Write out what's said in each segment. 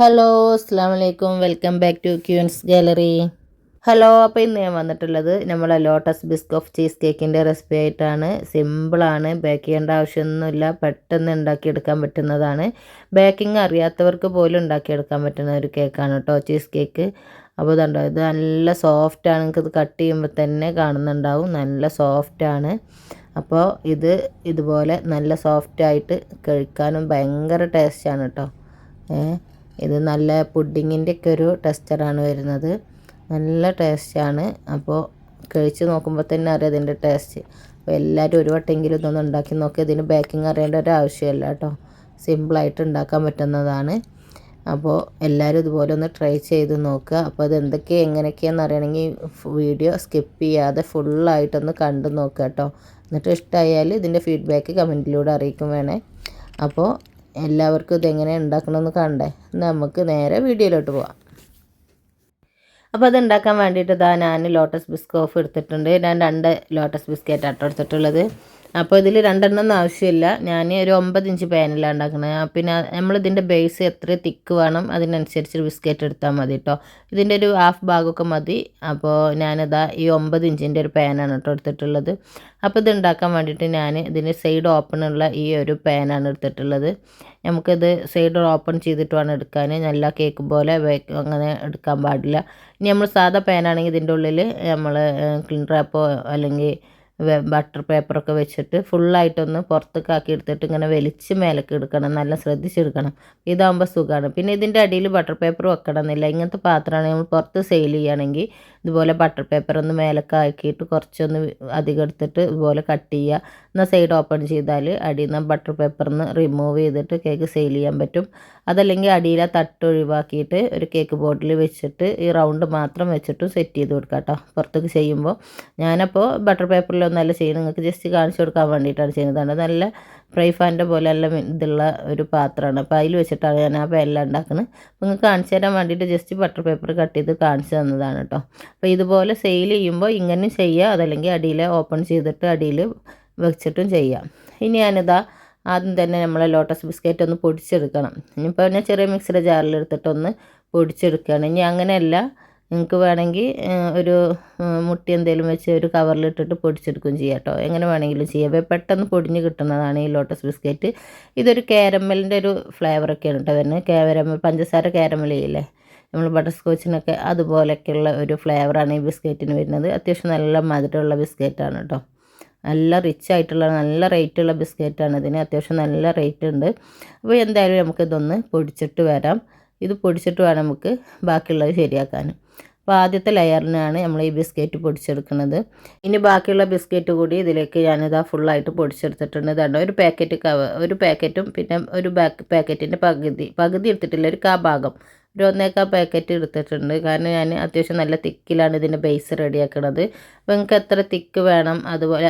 Hello അസ്സാം വലൈക്കും welcome back to Queen's Gallery. Hello അപ്പോൾ ഇന്ന് ഞാൻ വന്നിട്ടുള്ളത് നമ്മളെ ലോട്ടസ് ബിസ്ക് ഓഫ് ചീസ് കേക്കിന്റെ റെസിപ്പി ആയിട്ടാണ്. സിമ്പിളാണ് ബേക്ക് ചെയ്യേണ്ട ആവശ്യമൊന്നുമില്ല. പെട്ടെന്ന് ഉണ്ടാക്കിയെടുക്കാൻ പറ്റുന്നതാണ്. ബേക്കിംഗ് അറിയാത്തവർക്ക് പോലും ഉണ്ടാക്കിയെടുക്കാൻ പറ്റുന്ന ഒരു കേക്കാണ് കേട്ടോ ചീസ് കേക്ക്. അപ്പോൾ ഇതുണ്ടോ ഇത് നല്ല സോഫ്റ്റാണ് നിങ്ങൾക്ക് ഇത് കട്ട് ചെയ്യുമ്പോൾ തന്നെ കാണുന്നുണ്ടാവും. നല്ല സോഫ്റ്റാണ് അപ്പോൾ ഇത് ഇതുപോലെ നല്ല സോഫ്റ്റായിട്ട് കഴിക്കാനും ഭയങ്കര ടേസ്റ്റാണ് കേട്ടോ. ഏഹ് ഇത് നല്ല പുഡിങ്ങിന്റെ ഒക്കെ ഒരു ടെക്സ്ചറാണ് വരുന്നത്. നല്ല ടേസ്റ്റാണ്. അപ്പോൾ കഴിച്ച് നോക്കുമ്പോൾ തന്നെ അറിയാം ഇതിന്റെ ടേസ്റ്റ്. അപ്പോൾ എല്ലാവരും ഒരു വട്ടെങ്കിലും ഇതൊന്ന് ഉണ്ടാക്കി നോക്കി. ഇതിന് ബേക്കിംഗ് അറിയേണ്ട ഒരു ആവശ്യമില്ല കേട്ടോ. സിമ്പിളായിട്ട് ഉണ്ടാക്കാൻ പറ്റുന്നതാണ്. അപ്പോൾ എല്ലാവരും ഇതുപോലെ ഒന്ന് ട്രൈ ചെയ്ത് നോക്കുക. അപ്പോൾ അത് എന്തൊക്കെ എങ്ങനെയൊക്കെയാണെന്ന് അറിയണമെങ്കിൽ വീഡിയോ സ്കിപ്പ് ചെയ്യാതെ ഫുള്ളായിട്ടൊന്ന് കണ്ടു നോക്കുക കേട്ടോ. എന്നിട്ട് ഇഷ്ടമായാൽ ഇതിന്റെ ഫീഡ്ബാക്ക് കമന്റിലൂടെ അറിയിക്കും വേണേ. അപ്പോൾ എല്ലാവർക്കും ഇതെങ്ങനെ ഉണ്ടാക്കണമെന്ന് കണ്ടേ. നമുക്ക് നേരെ വീഡിയോയിലോട്ട് പോവാം. അപ്പോൾ അത് ഉണ്ടാക്കാൻ വേണ്ടിയിട്ട് ഇതാ ഞാൻ ലോട്ടസ് ബിസ്ക് ഓഫ് എടുത്തിട്ടുണ്ട്. ഞാൻ രണ്ട് ലോട്ടസ് ബിസ്ക്കറ്റ് ആട്ടോ എടുത്തിട്ടുള്ളത്. അപ്പോൾ ഇതിൽ രണ്ടെണ്ണമൊന്നും ആവശ്യമില്ല. ഞാൻ ഒരു ഒമ്പത് ഇഞ്ച് പാനിലാണ് ഉണ്ടാക്കുന്നത് പിന്നെ നമ്മളിതിന്റെ ബേസ് എത്ര തിക്ക് വേണം അതിനനുസരിച്ച് ബിസ്ക്കറ്റ് എടുത്താൽ മതി കേട്ടോ ഇതിന്റെ ഒരു ഹാഫ് ഭാഗമൊക്കെ മതി. അപ്പോൾ ഞാനിതാ ഈ ഒമ്പത് ഇഞ്ചിന്റെ ഒരു പാനാണ് കേട്ടോ എടുത്തിട്ടുള്ളത്. അപ്പോൾ ഇത് ഉണ്ടാക്കാൻ വേണ്ടിയിട്ട് ഞാൻ ഇതിന്റെ സൈഡ് ഓപ്പൺ ഉള്ള ഈ ഒരു പാനാണ് എടുത്തിട്ടുള്ളത്. നമുക്കിത് സൈഡ് ഓപ്പൺ ചെയ്തിട്ട് വേണം എടുക്കാൻ നല്ല കേക്ക് പോലെ അങ്ങനെ എടുക്കാൻ പാടില്ല. ഇനി നമ്മൾ സാധാ പാനാണെങ്കിൽ ഇതിന്റെ ഉള്ളിൽ നമ്മൾ ക്ലീൻ റാപ്പോ അല്ലെങ്കിൽ ബട്ടർ പേപ്പറൊക്കെ വെച്ചിട്ട് ഫുള്ളായിട്ടൊന്ന് പുറത്തേക്കാക്കി എടുത്തിട്ട് ഇങ്ങനെ വലിച്ച് മേലേക്ക് എടുക്കണം. നല്ല ശ്രദ്ധിച്ചെടുക്കണം. ഇതാകുമ്പോൾ സുഖമാണ് പിന്നെ ഇതിന്റെ അടിയിൽ ബട്ടർ പേപ്പർ വെക്കണം എന്നില്ല ഇങ്ങനത്തെ പാത്രമാണ് നമ്മൾ പുറത്ത് സെയിൽ ചെയ്യുകയാണെങ്കിൽ ഇതുപോലെ ബട്ടർ പേപ്പർ ഒന്ന് മേലൊക്കെ ആക്കിയിട്ട് കുറച്ചൊന്ന് അധികം എടുത്തിട്ട് ഇതുപോലെ കട്ട് ചെയ്യുക. എന്നാൽ സൈഡ് ഓപ്പൺ ചെയ്താൽ അടിയിൽ നിന്ന് ബട്ടർ പേപ്പറിന്ന് റിമൂവ് ചെയ്തിട്ട് കേക്ക് സെയിൽ ചെയ്യാൻ പറ്റും. അതല്ലെങ്കിൽ അടിയിലെ തട്ട് ഒഴിവാക്കിയിട്ട് ഒരു കേക്ക് ബോർഡിൽ വെച്ചിട്ട് ഈ റൗണ്ട് മാത്രം വെച്ചിട്ട് സെറ്റ് ചെയ്ത് കൊടുക്കാം കേട്ടോ. പുറത്തേക്ക് ചെയ്യുമ്പോൾ ഞാനപ്പോൾ ബട്ടർ പേപ്പറിലൊന്നല്ല ചെയ്യുന്നത്. നിങ്ങൾക്ക് ജസ്റ്റ് കാണിച്ചു കൊടുക്കാൻ വേണ്ടിയിട്ടാണ് ചെയ്യുന്നത്. നല്ല ഫ്രൈ ഫാന്റെ പോലെ എല്ലാം ഇതുള്ള ഒരു പാത്രമാണ്. അപ്പോൾ അതിൽ വെച്ചിട്ടാണ് ഞാൻ ആ പേല ഉണ്ടാക്കുന്നത്. അപ്പോൾ നിങ്ങൾക്ക് കാണിച്ചു തരാൻ വേണ്ടിയിട്ട് ജസ്റ്റ് ബട്ടർ പേപ്പർ കട്ട് ചെയ്ത് കാണിച്ചു തന്നതാണ് കേട്ടോ. അപ്പോൾ ഇതുപോലെ സെയിൽ ചെയ്യുമ്പോൾ ഇങ്ങനെ ചെയ്യുക അതല്ലെങ്കിൽ അടിയിൽ ഓപ്പൺ ചെയ്തിട്ട് അടിയിൽ വെച്ചിട്ടും ചെയ്യാം. ഇനി ഞാനിതാ ആദ്യം തന്നെ നമ്മളെ ലോട്ടസ് ബിസ്ക്കറ്റ് ഒന്ന് പൊടിച്ചെടുക്കണം. ഇനിയിപ്പോൾ ഞാൻ ചെറിയ മിക്സിയുടെ ജാറിലെടുത്തിട്ടൊന്ന് പൊടിച്ചെടുക്കുകയാണ്. ഇനി അങ്ങനെയല്ല നിങ്ങൾക്ക് വേണമെങ്കിൽ ഒരു മുട്ടി എന്തെങ്കിലും വെച്ച് ഒരു കവറിലിട്ടിട്ട് പൊടിച്ചെടുക്കുകയും ചെയ്യാം കേട്ടോ എങ്ങനെ വേണമെങ്കിലും ചെയ്യാം. പെട്ടെന്ന് പൊടിഞ്ഞ് കിട്ടുന്നതാണ് ഈ ലോട്ടസ് ബിസ്ക്കറ്റ് ഇതൊരു കാരമലിന്റെ ഒരു ഫ്ലേവറൊക്കെയാണ് കേട്ടോ തന്നെ കാരമൽ പഞ്ചസാര കാരമൽ ചെയ്യില്ലേ നമ്മൾ ബട്ടർ സ്കോച്ചിനൊക്കെ അതുപോലെയൊക്കെയുള്ള ഒരു ഫ്ലേവറാണ് ഈ ബിസ്ക്കറ്റിന് വരുന്നത്. അത്യാവശ്യം നല്ല മധുരമുള്ള ബിസ്ക്കറ്റാണ് കേട്ടോ നല്ല റിച്ച് ആയിട്ടുള്ള നല്ല റേറ്റുള്ള ബിസ്ക്കറ്റാണ് ഇതിന്. അത്യാവശ്യം നല്ല റേറ്റ് ഉണ്ട്. അപ്പോൾ എന്തായാലും നമുക്കിതൊന്ന് പൊടിച്ചിട്ട് വരാം. ഇത് പൊടിച്ചിട്ട് വേണം നമുക്ക് ബാക്കിയുള്ളത് ശരിയാക്കാൻ അപ്പോൾ ആദ്യത്തെ ലെയറിനാണ് നമ്മൾ ഈ ബിസ്ക്കറ്റ് പൊടിച്ചെടുക്കുന്നത്. ഇനി ബാക്കിയുള്ള ബിസ്ക്കറ്റ് കൂടി ഇതിലേക്ക് ഞാനിതാ ഫുള്ളായിട്ട് പൊടിച്ചെടുത്തിട്ടുണ്ട്. ഇതാണ്ടോ ഒരു പാക്കറ്റ് കവ ഒരു പാക്കറ്റും പിന്നെ ഒരു ബാക്ക് പാക്കറ്റിന്റെ പകുതി പകുതി എടുത്തിട്ടില്ല ഒരു കാ ഭാഗം ഒരു ഒന്നേക്കാ പാക്കറ്റ് എടുത്തിട്ടുണ്ട്. കാരണം ഞാൻ അത്യാവശ്യം നല്ല തിക്കിലാണ് ഇതിന്റെ ബേസ് റെഡിയാക്കുന്നത് അപ്പോൾ നിങ്ങൾക്ക് എത്ര തിക്ക് വേണം അതുപോലെ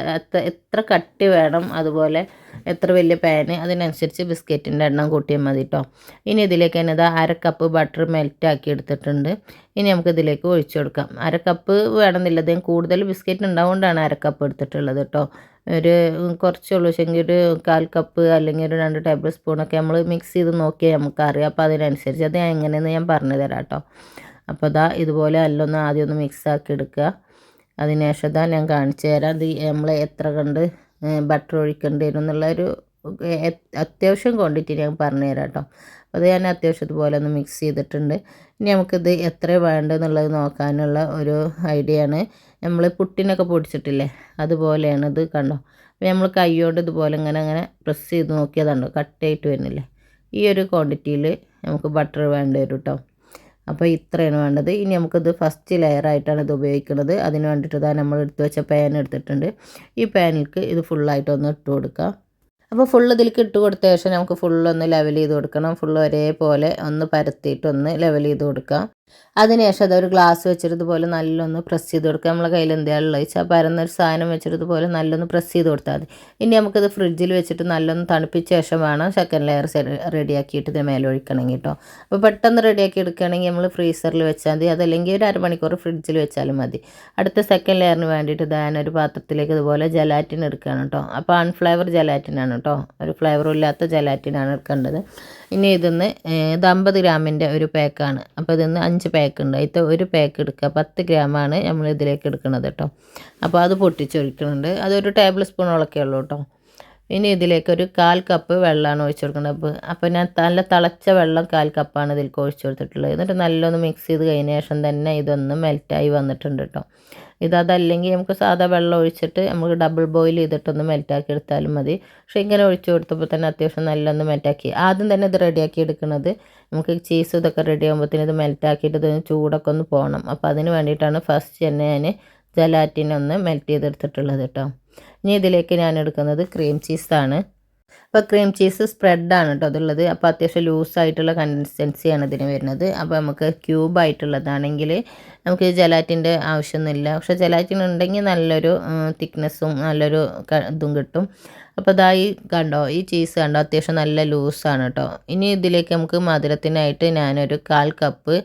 എത്ര കട്ടി വേണം അതുപോലെ എത്ര വലിയ പാന് അതിനനുസരിച്ച് ബിസ്ക്കറ്റിന്റെ എണ്ണം കൂട്ടിയാൽ മതി കേട്ടോ ഇനി ഇതിലേക്ക് തന്നെ ഇതാ അര കപ്പ് ബട്ടർ മെൽറ്റ് ആക്കി എടുത്തിട്ടുണ്ട്. ഇനി നമുക്ക് ഇതിലേക്ക് ഒഴിച്ചു കൊടുക്കാം. അര കപ്പ് വേണമെന്നില്ല ഇതിന് കൂടുതൽ ബിസ്ക്കറ്റ് ഉണ്ടാവുകൊണ്ടാണ് അര കപ്പ് എടുത്തിട്ടുള്ളത് കേട്ടോ ഒരു കുറച്ചുള്ളൂ പക്ഷേങ്കിൽ ഒരു കാൽ കപ്പ് അല്ലെങ്കിൽ ഒരു രണ്ട് ടേബിൾ സ്പൂണൊക്കെ നമ്മൾ മിക്സ് ചെയ്ത് നോക്കിയാൽ നമുക്കറിയാം. അപ്പോൾ അതിനനുസരിച്ച് അത് എങ്ങനെയെന്ന് ഞാൻ പറഞ്ഞു തരാം കേട്ടോ അപ്പോൾ അതാ ഇതുപോലെ അല്ലൊന്ന് ആദ്യം ഒന്ന് മിക്സ് ആക്കി എടുക്കുക. അതിനുശേഷം ഇതാ ഞാൻ കാണിച്ചു തരാം. ഇത് നമ്മൾ എത്ര കണ്ട് ബട്ടർ ഒഴിക്കേണ്ടി വരും എന്നുള്ളൊരു അത്യാവശ്യം ക്വാണ്ടിറ്റി ഞാൻ പറഞ്ഞു തരാം കേട്ടോ. അത് ഞാൻ അത്യാവശ്യം ഇതുപോലെ ഒന്ന് മിക്സ് ചെയ്തിട്ടുണ്ട്. ഇനി നമുക്കിത് എത്ര വേണ്ടെന്നുള്ളത് നോക്കാനുള്ള ഒരു ഐഡിയ ആണ്. നമ്മൾ പുട്ടിനൊക്കെ പൊടിച്ചിട്ടില്ലേ അതുപോലെയാണ് ഇത് കണ്ടോ. അപ്പോൾ നമ്മൾ കൈകൊണ്ട് ഇതുപോലെ ഇങ്ങനെ അങ്ങനെ പ്രസ് ചെയ്ത് നോക്കിയതാണ്ടോ കട്ടായിട്ട് വരുന്നില്ലേ. ഈ ഒരു ക്വാണ്ടിറ്റിയിൽ നമുക്ക് ബട്ടർ വേണ്ടി വരും കേട്ടോ. അപ്പോൾ ഇത്രയാണ് വേണ്ടത്. ഇനി നമുക്കിത് ഫസ്റ്റ് ലെയറായിട്ടാണ് ഇത് ഉപയോഗിക്കുന്നത്. അതിന് വേണ്ടിയിട്ട് ഇതാ നമ്മൾ എടുത്ത് വെച്ച പാൻ എടുത്തിട്ടുണ്ട്. ഈ പാനിൽക്ക് ഇത് ഫുള്ളായിട്ടൊന്ന് ഇട്ട് കൊടുക്കാം. അപ്പോൾ ഫുള്ള് ഇതിലേക്ക് ഇട്ട് കൊടുത്ത ശേഷം നമുക്ക് ഫുള്ളൊന്ന് ലെവൽ ചെയ്ത് കൊടുക്കണം. ഫുള്ള് ഒരേപോലെ ഒന്ന് പരത്തിയിട്ട് ഒന്ന് ലെവൽ ചെയ്ത് കൊടുക്കാം. അതിനുശേഷം അതൊരു ഗ്ലാസ് വെച്ചിട്ട് ഇതുപോലെ നല്ലൊന്ന് പ്രസ് ചെയ്ത് കൊടുക്കുക. നമ്മളെ കയ്യിൽ ഉള്ളത് വെച്ചാൽ പരന്നൊരു സാധനം വെച്ചിട്ട് ഇതുപോലെ നല്ലൊന്ന് പ്രസ് ചെയ്ത് കൊടുത്താൽ മതി. ഇനി നമുക്കിത് ഫ്രിഡ്ജിൽ വെച്ചിട്ട് നല്ലൊന്ന് തണുപ്പിച്ച ശേഷം വേണം സെക്കൻഡ് ലെയർ റെഡിയാക്കിയിട്ട് ഇതിന് മേലെ ഒഴിക്കണമെങ്കിൽ കേട്ടോ അപ്പോൾ പെട്ടെന്ന് റെഡിയാക്കി എടുക്കുകയാണെങ്കിൽ നമ്മൾ ഫ്രീസറിൽ വെച്ചാൽ മതി. അതല്ലെങ്കിൽ ഒരു അരമണിക്കൂർ ഫ്രിഡ്ജിൽ വെച്ചാലും മതി. അടുത്ത സെക്കൻഡ് ലെയറിന് വേണ്ടിയിട്ട് ഒരു പാത്രത്തിലേക്ക് ഇതുപോലെ ജലാറ്റിൻ എടുക്കുകയാണ് കേട്ടോ അപ്പോൾ അൺഫ്ലേവർ ജലാറ്റിനാണ് കേട്ടോ ഒരു ഫ്ലേവറും ഇല്ലാത്ത ജലാറ്റിനാണ് എടുക്കേണ്ടത്. ഇനി ഇതിന്ന് ഇത് അമ്പത് ഗ്രാമിന്റെ ഒരു പാക്കാണ് അപ്പോൾ ഇതിന്ന് അഞ്ച് പാക്ക് ഉണ്ട്. അതിൽ ഒരു പാക്ക് എടുക്കുക. പത്ത് ഗ്രാമാണ് നമ്മൾ ഇതിലേക്ക് എടുക്കുന്നത് കേട്ടോ അപ്പോൾ അത് പൊട്ടിച്ചൊഴിക്കുന്നുണ്ട്. അതൊരു ടേബിൾ സ്പൂണോളൊക്കെ ഉള്ളൂ കേട്ടോ ഇനി ഇതിലേക്ക് ഒരു കാൽ കപ്പ് വെള്ളമാണ് ഒഴിച്ചു കൊടുക്കുന്നത്. അപ്പോൾ ഞാൻ നല്ല തിളച്ച വെള്ളം കാൽ കപ്പാണ് ഇതിലേക്ക് ഒഴിച്ചു കൊടുത്തിട്ടുള്ളത്. എന്നിട്ട് നല്ലൊന്ന് മിക്സ് ചെയ്ത് കഴിഞ്ഞ ശേഷം തന്നെ ഇതൊന്ന് മെൽറ്റായി വന്നിട്ടുണ്ട് കേട്ടോ ഇത് അതല്ലെങ്കിൽ നമുക്ക് സാധാ വെള്ളം ഒഴിച്ചിട്ട് നമുക്ക് ഡബിൾ ബോയിൽ ചെയ്തിട്ടൊന്ന് മെൽറ്റാക്കി എടുത്താലും മതി. പക്ഷേ ഇങ്ങനെ ഒഴിച്ചു കൊടുത്തപ്പോൾ തന്നെ അത്യാവശ്യം നല്ലൊന്ന് മെൽറ്റാക്കി ആദ്യം തന്നെ ഇത് റെഡിയാക്കി എടുക്കുന്നത് നമുക്ക് ചീസ് ഇതൊക്കെ റെഡി ആകുമ്പോഴത്തേന് ഇത് മെൽറ്റാക്കിയിട്ട് ഇതൊന്ന് ചൂടൊക്കെ ഒന്ന് പോകണം അപ്പോൾ അതിന് വേണ്ടിയിട്ടാണ് ഫസ്റ്റ് തന്നെ ഞാൻ ജലാറ്റിനൊന്ന് മെൽറ്റ് ചെയ്തെടുത്തിട്ടുള്ളത് കേട്ടോ ഇനി ഇതിലേക്ക് ഞാൻ എടുക്കുന്നത് ക്രീം ചീസാണ് അപ്പോൾ ക്രീം ചീസ് സ്പ്രെഡാണ് കേട്ടോ അതുള്ളത് അപ്പോൾ അത്യാവശ്യം ലൂസായിട്ടുള്ള കൺസിസ്റ്റൻസിയാണ് ഇതിന് വരുന്നത്. അപ്പോൾ നമുക്ക് ക്യൂബായിട്ടുള്ളതാണെങ്കിൽ നമുക്ക് ജലാറ്റിന്റെ ആവശ്യമൊന്നുമില്ല. പക്ഷേ ജലാറ്റിൻ ഉണ്ടെങ്കിൽ നല്ലൊരു തിക്നെസ്സും നല്ലൊരു ഇതും കിട്ടും. അപ്പോൾ ഇതാ കണ്ടോ ഈ ചീസ് കണ്ടോ അത്യാവശ്യം നല്ല ലൂസാണ് കേട്ടോ ഇനി ഇതിലേക്ക് നമുക്ക് മധുരത്തിനായിട്ട് ഞാനൊരു കാൽ കപ്പ്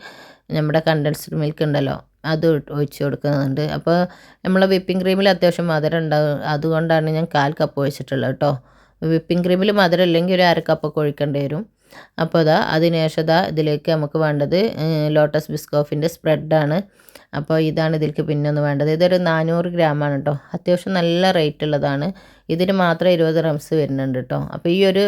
നമ്മുടെ കണ്ടൻസ്ഡ് മിൽക്ക് ഉണ്ടല്ലോ അത് ഒഴിച്ച് കൊടുക്കുന്നുണ്ട്. അപ്പോൾ നമ്മളെ വിപ്പിംഗ് ക്രീമിൽ അത്യാവശ്യം മധുരം ഉണ്ടാകും അതുകൊണ്ടാണ് ഞാൻ കാൽ കപ്പ് ഒഴിച്ചിട്ടുള്ളത് കേട്ടോ. വിപ്പിംഗ് ക്രീമിൽ മധുരം ഇല്ലെങ്കിൽ ഒരു അര കപ്പൊക്കെ ഒഴിക്കേണ്ടി വരും. അപ്പോൾ അതാ അതിനുശേഷം ഇതാ ഇതിലേക്ക് നമുക്ക് വേണ്ടത് ലോട്ടസ് ബിസ്കോഫിന്റെ സ്പ്രെഡാണ് അപ്പോൾ ഇതാണ് ഇതിലേക്ക് പിന്നെ ഒന്ന് വേണ്ടത്. ഇതൊരു നാനൂറ് ഗ്രാമാണ് കേട്ടോ. അത്യാവശ്യം നല്ല റേറ്റ് ഉള്ളതാണ്. ഇതിന് മാത്രം ഇരുപത് റംസ് വരുന്നുണ്ട് കേട്ടോ അപ്പോൾ ഈ ഒരു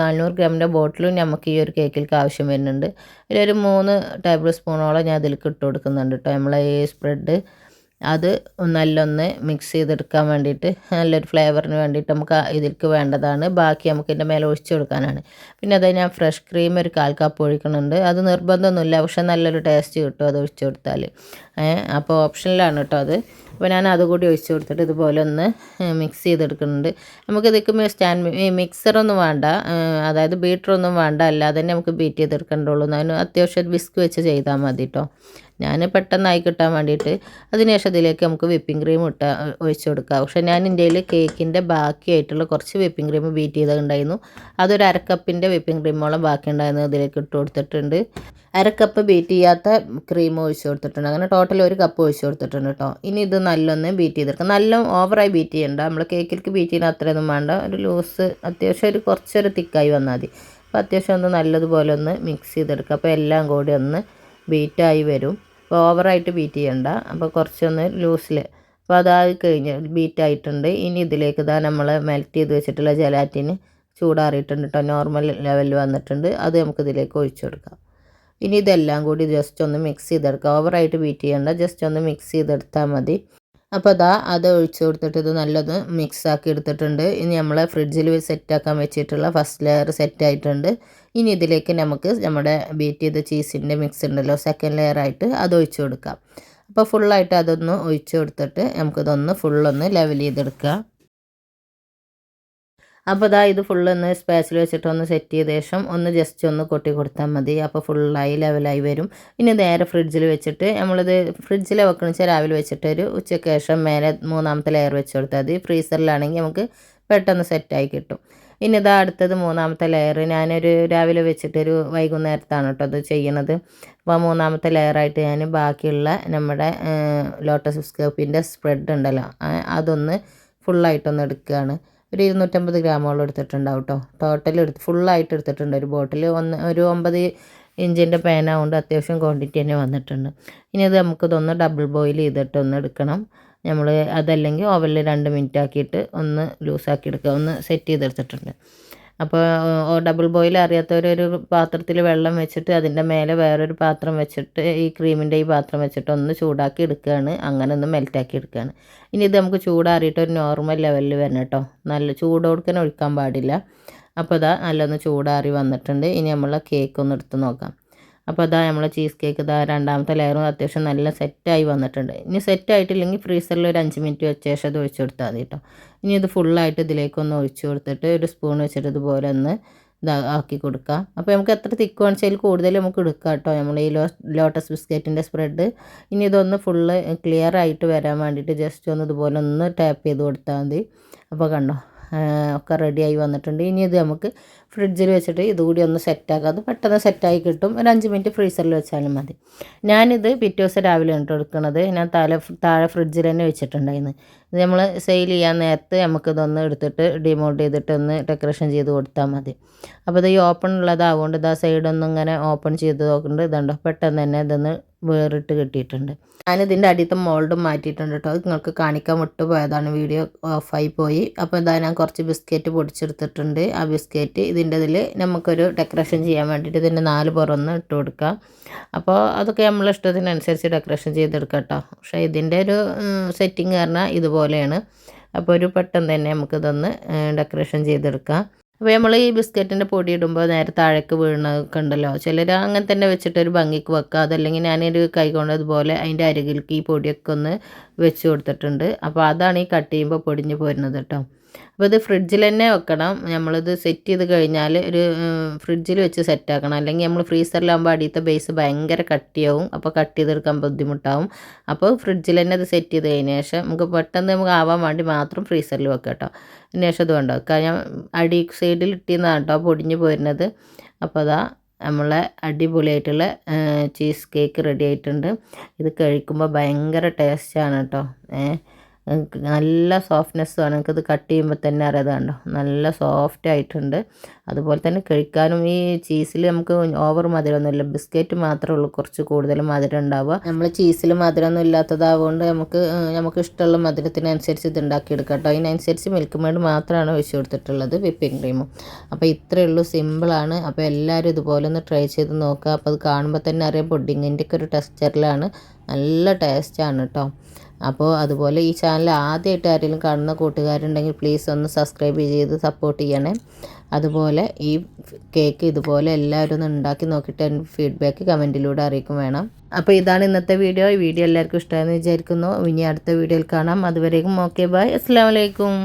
നാനൂറ് ഗ്രാമിന്റെ ബോട്ടിലും നമുക്ക് ഈ ഒരു കേക്കിലേക്ക് ആവശ്യം വരുന്നുണ്ട്. ഇതിലൊരു മൂന്ന് ടേബിൾ സ്പൂണോളം ഞാൻ അതിലേക്ക് ഇട്ട് കൊടുക്കുന്നുണ്ട് കേട്ടോ നമ്മളെ ഈ സ്പ്രെഡ് അത് നല്ലൊന്ന് മിക്സ് ചെയ്തെടുക്കാൻ വേണ്ടിയിട്ട് നല്ലൊരു ഫ്ലേവറിന് വേണ്ടിയിട്ട് നമുക്ക് ഇതിലേക്ക് വേണ്ടതാണ്. ബാക്കി നമുക്ക് ഇതിന്റെ മേലെ ഒഴിച്ചു കൊടുക്കാനാണ്. പിന്നെ അത് ഞാൻ ഫ്രഷ് ക്രീം ഒരു കാൽ കപ്പ് ഒഴിക്കുന്നുണ്ട്. അത് നിർബന്ധമൊന്നുമില്ല പക്ഷേ നല്ലൊരു ടേസ്റ്റ് കിട്ടും അത് ഒഴിച്ചു കൊടുത്താൽ അപ്പോൾ ഓപ്ഷനിലാണ് കേട്ടോ അത്. അപ്പോൾ ഞാൻ അതുകൂടി ഒഴിച്ചു കൊടുത്തിട്ട് ഇതുപോലെ ഒന്ന് മിക്സ് ചെയ്തെടുക്കുന്നുണ്ട്. നമുക്ക് ഇതിക്ക് സ്റ്റാൻഡ് മിക്സറൊന്നും വേണ്ട. അതായത് ബീറ്ററൊന്നും വേണ്ട. അല്ലാതെ തന്നെ നമുക്ക് ബീറ്റ് ചെയ്തെടുക്കേണ്ടുള്ളൂ അതിന് അത്യാവശ്യം ബിസ്ക് വെച്ച് ചെയ്താൽ മതി കേട്ടോ. ഞാൻ പെട്ടെന്നായി കിട്ടാൻ വേണ്ടിയിട്ട് അതിനുശേഷം അതിലേക്ക് നമുക്ക് വിപ്പിംഗ് ക്രീം ഇട്ട ഒഴിച്ചു കൊടുക്കാം. പക്ഷേ ഞാൻ ഇന്ത്യയിൽ കേക്കിന്റെ ബാക്കിയായിട്ടുള്ള കുറച്ച് വിപ്പിംഗ് ക്രീം ബീറ്റ് ചെയ്തിട്ടുണ്ടായിരുന്നു. അതൊരു അരക്കപ്പിന്റെ വിപ്പിംഗ് ക്രീമോളം ബാക്കി ഉണ്ടായിരുന്നു അതിലേക്ക് ഇട്ട് കൊടുത്തിട്ടുണ്ട്. അരക്കപ്പ് ബീറ്റ് ചെയ്യാത്ത ക്രീം ഒഴിച്ചു കൊടുത്തിട്ടുണ്ട്. അങ്ങനെ ടോട്ടൽ ഒരു കപ്പ് ഒഴിച്ചു കൊടുത്തിട്ടുണ്ട് കേട്ടോ. ഇനി ഇത് നല്ലൊന്ന് ബീറ്റ് ചെയ്തെടുക്കാം. നല്ല ഓവറായി ബീറ്റ് ചെയ്യണ്ട. നമ്മൾ കേക്കിലേക്ക് ബീറ്റ് ചെയ്യുന്ന അത്രയൊന്നും വേണ്ട. ഒരു ലൂസ് അത്യാവശ്യം ഒരു കുറച്ചൊരു തിക്കായി വന്നാൽ മതി. അപ്പോൾ അത്യാവശ്യം ഒന്ന് നല്ലതുപോലെ ഒന്ന് മിക്സ് ചെയ്തെടുക്കുക അപ്പോൾ എല്ലാം കൂടി ഒന്ന് ബീറ്റായി വരും. അപ്പോൾ ഓവറായിട്ട് ബീറ്റ് ചെയ്യണ്ട. അപ്പോൾ കുറച്ചൊന്ന് ലൂസിൽ. അപ്പോൾ അതായി കഴിഞ്ഞ് ബീറ്റായിട്ടുണ്ട്. ഇനി ഇതിലേക്ക് ഇതാ നമ്മൾ മെൽറ്റ് ചെയ്ത് വെച്ചിട്ടുള്ള ജലാറ്റിന് ചൂടാറിയിട്ടുണ്ട് കേട്ടോ. നോർമൽ ലെവലിൽ വന്നിട്ടുണ്ട്. അത് നമുക്ക് ഇതിലേക്ക് ഒഴിച്ചു കൊടുക്കാം. ഇനി ഇതെല്ലാം കൂടി ജസ്റ്റ് ഒന്ന് മിക്സ് ചെയ്തെടുക്കാം. ഓവറായിട്ട് ബീറ്റ് ചെയ്യണ്ട. ജസ്റ്റ് ഒന്ന് മിക്സ് ചെയ്തെടുത്താൽ മതി. അപ്പോൾ അതാ അത് ഒഴിച്ച് കൊടുത്തിട്ട് ഇത് നല്ലത് മിക്സ് ആക്കി എടുത്തിട്ടുണ്ട്. ഇനി നമ്മൾ ഫ്രിഡ്ജിൽ സെറ്റാക്കാൻ വെച്ചിട്ടുള്ള ഫസ്റ്റ് ലെയർ സെറ്റ് ആയിട്ടുണ്ട്. ഇനി ഇതിലേക്ക് നമുക്ക് നമ്മുടെ ബീറ്റ് ചെയ്ത ചീസിന്റെ മിക്സ് ഉണ്ടല്ലോ സെക്കൻഡ് ലെയർ ആയിട്ട് അത് ഒഴിച്ചു കൊടുക്കാം. അപ്പോൾ ഫുള്ളായിട്ട് അതൊന്ന് ഒഴിച്ചു കൊടുത്തിട്ട് നമുക്കിതൊന്ന് ഫുള്ളൊന്ന് ലെവൽ ചെയ്തെടുക്കുക. അപ്പോൾ ഇതാ ഇത് ഫുള്ളൊന്ന് സ്പേസിൽ വെച്ചിട്ട് ഒന്ന് സെറ്റ് ചെയ്ത ശേഷം ഒന്ന് ജസ്റ്റ് ഒന്ന് കൊട്ടി കൊടുത്താൽ മതി. അപ്പോൾ ഫുള്ളായി ലെവലായി വരും. ഇനി നേരെ ഫ്രിഡ്ജിൽ വെച്ചിട്ട് നമ്മളിത് ഫ്രിഡ്ജിൽ വെക്കണമെന്ന് വെച്ചാൽ രാവിലെ വെച്ചിട്ട് ഒരു ഉച്ചയ്ക്ക് ശേഷം മേലെ മൂന്നാമത്തെ ലെയർ വെച്ച് കൊടുത്താൽ മതി. ഫ്രീസറിലാണെങ്കിൽ നമുക്ക് പെട്ടെന്ന് സെറ്റായി കിട്ടും. ഇനി ഇതാ അടുത്തത് മൂന്നാമത്തെ ലെയർ ഞാനൊരു രാവിലെ വെച്ചിട്ടൊരു വൈകുന്നേരത്താണ് കേട്ടോ അത് ചെയ്യണത്. അപ്പോൾ മൂന്നാമത്തെ ലെയറായിട്ട് ഞാൻ ബാക്കിയുള്ള നമ്മുടെ ലോട്ടസ് സ്കേപ്പിന്റെ സ്പ്രെഡ് ഉണ്ടല്ലോ അതൊന്ന് ഫുള്ളായിട്ടൊന്ന് എടുക്കുകയാണ് ഒരു ഇരുന്നൂറ്റമ്പത് ഗ്രാമോളം എടുത്തിട്ടുണ്ടാവും കേട്ടോ ടോട്ടൽ എടുത്ത് ഫുള്ളായിട്ട് എടുത്തിട്ടുണ്ട്. ഒരു ബോട്ടിൽ ഒന്ന് ഒരു ഒമ്പത് ഇഞ്ചിന്റെ പേനാവുകൊണ്ട് അത്യാവശ്യം ക്വാണ്ടിറ്റി തന്നെ വന്നിട്ടുണ്ട്. ഇനി അത് നമുക്കിതൊന്ന് ഡബിൾ ബോയിൽ ചെയ്തിട്ടൊന്ന് എടുക്കണം. നമ്മൾ അതല്ലെങ്കിൽ ഓവനിൽ രണ്ട് മിനിറ്റ് ആക്കിയിട്ട് ഒന്ന് ലൂസാക്കി എടുക്കുക. ഒന്ന് സെറ്റ് ചെയ്തെടുത്തിട്ടുണ്ട്. അപ്പോൾ ഡബിൾ ബോയിൽ അറിയാത്തവരൊരു പാത്രത്തിൽ വെള്ളം വെച്ചിട്ട് അതിന്റെ മേലെ വേറൊരു പാത്രം വെച്ചിട്ട് ഈ ക്രീമിന്റെ ഈ പാത്രം വെച്ചിട്ട് ഒന്ന് ചൂടാക്കി എടുക്കുകയാണ്. അങ്ങനെ ഒന്ന് മെൽറ്റാക്കി എടുക്കുകയാണ്. ഇനി ഇത് നമുക്ക് ചൂടാറിയിട്ട് ഒരു നോർമൽ ലെവലിൽ വരണം കേട്ടോ. നല്ല ചൂടോടുക്കനെ ഒഴിക്കാൻ പാടില്ല. അപ്പോൾ ഇതാ നല്ലൊന്ന് ചൂടാറി വന്നിട്ടുണ്ട്. ഇനി നമ്മൾ കേക്ക് ഒന്ന് എടുത്ത് നോക്കാം. അപ്പോൾ അതാ നമ്മൾ ചീസ് കേക്ക് ഇതാ രണ്ടാമത്തെ ലെയറും അത്യാവശ്യം നല്ല സെറ്റായി വന്നിട്ടുണ്ട്. ഇനി സെറ്റായിട്ടില്ലെങ്കിൽ ഫ്രീസറിൽ ഒരു അഞ്ച് മിനിറ്റ് വെച്ച ശേഷം അത് ഒഴിച്ചു കൊടുത്താൽ മതി കേട്ടോ ഇനി ഇത് ഫുള്ളായിട്ട് ഇതിലേക്കൊന്ന് ഒഴിച്ചു കൊടുത്തിട്ട് ഒരു സ്പൂൺ വെച്ചിട്ട് ഇതുപോലെ ഒന്ന് ഇതാ ആക്കി കൊടുക്കുക അപ്പോൾ നമുക്ക് എത്ര തിക്ക് വേണിച്ചാൽ കൂടുതൽ നമുക്ക് എടുക്കാം കേട്ടോ നമ്മൾ ഈ ലോ ലോട്ടസ് ബിസ്ക്കറ്റിന്റെ സ്പ്രെഡ് ഇനി ഇതൊന്ന് ഫുള്ള് ക്ലിയർ ആയിട്ട് വരാൻ വേണ്ടിയിട്ട് ജസ്റ്റ് ഒന്ന് ഇതുപോലെ ഒന്ന് ടാപ്പ് ചെയ്ത് കൊടുത്താൽ മതി. അപ്പോൾ കണ്ടോ? ഒക്കെ റെഡിയായി വന്നിട്ടുണ്ട്. ഇനി ഇത് നമുക്ക് ഫ്രിഡ്ജിൽ വെച്ചിട്ട് ഇതുകൂടി ഒന്ന് സെറ്റാക്കാം അത് പെട്ടെന്ന് സെറ്റായി കിട്ടും. ഒരു അഞ്ച് മിനിറ്റ് ഫ്രീസറിൽ വെച്ചാലും മതി. ഞാനിത് പിറ്റേ ദിവസം രാവിലെ ആണ് എടുക്കുന്നത് ഞാൻ താഴെ താഴെ ഫ്രിഡ്ജിൽ തന്നെ വെച്ചിട്ടുണ്ടായിരുന്നു. ഇത് നമ്മൾ സെയിൽ ചെയ്യാൻ നേരത്ത് നമുക്കിതൊന്ന് എടുത്തിട്ട് ഡിമോൾഡ് ചെയ്തിട്ട് ഒന്ന് ഡെക്കറേഷൻ ചെയ്ത് കൊടുത്താൽ മതി. അപ്പോൾ ഇത് ഈ ഓപ്പൺ ഉള്ളതാവുകൊണ്ട് ഇതാ സൈഡൊന്നും ഇങ്ങനെ ഓപ്പൺ ചെയ്ത് നോക്കുന്നുണ്ട് ഇതുണ്ടോ? പെട്ടെന്ന് തന്നെ ഇതൊന്ന് വേറിട്ട് കിട്ടിയിട്ടുണ്ട്. ഞാനിതിന്റെ അടിയത്തെ മോൾഡും മാറ്റിയിട്ടുണ്ട് കേട്ടോ അത് നിങ്ങൾക്ക് കാണിക്കാൻ വിട്ടുപോയതാണ്. വീഡിയോ ഓഫായി പോയി. അപ്പോൾ ഇതാ ഞാൻ കുറച്ച് ബിസ്ക്കറ്റ് പൊടിച്ചെടുത്തിട്ടുണ്ട്. ആ ബിസ്ക്കറ്റ് ഇതിന്റെ ഇതിൽ നമുക്കൊരു ഡെക്കറേഷൻ ചെയ്യാൻ വേണ്ടിയിട്ട് ഇതിന്റെ നാല് പുറമൊന്ന് ഇട്ട് കൊടുക്കാം. അപ്പോൾ അതൊക്കെ നമ്മളെ ഇഷ്ടത്തിനനുസരിച്ച് ഡെക്കറേഷൻ ചെയ്തെടുക്കാം കേട്ടോ പക്ഷേ ഇതിന്റെ ഒരു സെറ്റിങ് പറഞ്ഞാൽ ഇതുപോലെയാണ്. അപ്പോൾ ഒരു പെട്ടെന്ന് തന്നെ നമുക്കിതൊന്ന് ഡെക്കറേഷൻ ചെയ്തെടുക്കാം. അപ്പോൾ നമ്മൾ ഈ ബിസ്ക്കറ്റിന്റെ പൊടി ഇടുമ്പോൾ നേരെ താഴേക്ക് വീണൊക്കെ ഉണ്ടല്ലോ ചിലർ അങ്ങനെ തന്നെ വെച്ചിട്ട് ഒരു ഭംഗിക്ക് വെക്കുക അതല്ലെങ്കിൽ ഞാനൊരു കൈ കൊണ്ട് അതുപോലെ അതിന്റെ അരികിലേക്ക് ഈ പൊടിയൊക്കെ ഒന്ന് വെച്ച് കൊടുത്തിട്ടുണ്ട്. അപ്പോൾ അതാണ് ഈ കട്ട് ചെയ്യുമ്പോൾ പൊടിഞ്ഞ് പോരുന്നത് കേട്ടോ. അപ്പോൾ ഇത് ഫ്രിഡ്ജിൽ തന്നെ വെക്കണം. നമ്മളിത് സെറ്റ് ചെയ്ത് കഴിഞ്ഞാൽ ഒരു ഫ്രിഡ്ജിൽ വെച്ച് സെറ്റ് ആക്കണം. അല്ലെങ്കിൽ നമ്മൾ ഫ്രീസറിലാകുമ്പോൾ അടിയത്തെ ബേസ് ഭയങ്കര കട്ടിയാവും. അപ്പോൾ കട്ട് ചെയ്തെടുക്കാൻ ബുദ്ധിമുട്ടാവും. അപ്പോൾ ഫ്രിഡ്ജിൽ തന്നെ അത് സെറ്റ് ചെയ്ത് കഴിഞ്ഞ ശേഷം നമുക്ക് പെട്ടെന്ന് നമുക്ക് ആവാൻ വേണ്ടി മാത്രം ഫ്രീസറിൽ വെക്കാം കേട്ടോ. അതിന് ശേഷം ഇത് വെക്കുക ഞാൻ അടി സൈഡിൽ ഇട്ടിരുന്നതാണ് കേട്ടോ പൊടിഞ്ഞ് പോരുന്നത്. അപ്പോൾ അതാ നമ്മളെ അടിപൊളിയായിട്ടുള്ള ചീസ് കേക്ക് റെഡി ആയിട്ടുണ്ട്. ഇത് കഴിക്കുമ്പോൾ ഭയങ്കര ടേസ്റ്റാണ് കേട്ടോ. ഏഹ് നല്ല സോഫ്റ്റ്നെസ്സുമാണ് എനിക്കത് കട്ട് ചെയ്യുമ്പോൾ തന്നെ അറിയാതെ കണ്ടോ? നല്ല സോഫ്റ്റ് ആയിട്ടുണ്ട്. അതുപോലെ തന്നെ കഴിക്കാനും ഈ ചീസിൽ നമുക്ക് ഓവർ മധുരമൊന്നുമില്ല. ബിസ്ക്കറ്റ് മാത്രമേ ഉള്ളൂ. കുറച്ച് കൂടുതൽ മധുരം ഉണ്ടാവുക. നമ്മൾ ചീസിൽ മധുരമൊന്നും ഇല്ലാത്തതാവുകൊണ്ട് നമുക്ക് നമുക്ക് ഇഷ്ടമുള്ള മധുരത്തിനനുസരിച്ച് ഇത് ഉണ്ടാക്കിയെടുക്കാം കേട്ടോ. അതിനനുസരിച്ച് മിൽക്ക് മേഡ് മാത്രമാണ് ഒഴിച്ചു കൊടുത്തിട്ടുള്ളത് വിപ്പിംഗ് ക്രീമും അപ്പോൾ ഇത്രയേ ഉള്ളൂ. സിമ്പിളാണ് അപ്പോൾ എല്ലാവരും ഇതുപോലെ ഒന്ന് ട്രൈ ചെയ്ത് നോക്കുക. അപ്പോൾ അത് കാണുമ്പോൾ തന്നെ അറിയാം. പുഡിങ്ങിന്റെ ഒക്കെ ഒരു ടെക്സ്ചറിലാണ് നല്ല ടേസ്റ്റാണ് കേട്ടോ. അപ്പോൾ അതുപോലെ ഈ ചാനൽ ആദ്യമായിട്ട് ആരെങ്കിലും കാണുന്ന കൂട്ടുകാരുണ്ടെങ്കിൽ പ്ലീസ് ഒന്ന് സബ്സ്ക്രൈബ് ചെയ്ത് സപ്പോർട്ട് ചെയ്യണേ. അതുപോലെ ഈ കേക്ക് ഇതുപോലെ എല്ലാവരും ഒന്ന് ഉണ്ടാക്കി നോക്കിയിട്ട് ഫീഡ്ബാക്ക് കമന്റിലൂടെ അറിയിക്കും വേണം. അപ്പോൾ ഇതാണ് ഇന്നത്തെ വീഡിയോ ഈ വീഡിയോ എല്ലാവർക്കും ഇഷ്ടമായെന്ന് വിചാരിക്കുന്നു. ഇനി അടുത്ത വീഡിയോയിൽ കാണാം. അതുവരേക്കും ഓക്കെ ബൈ അസ്സാം വലൈക്കും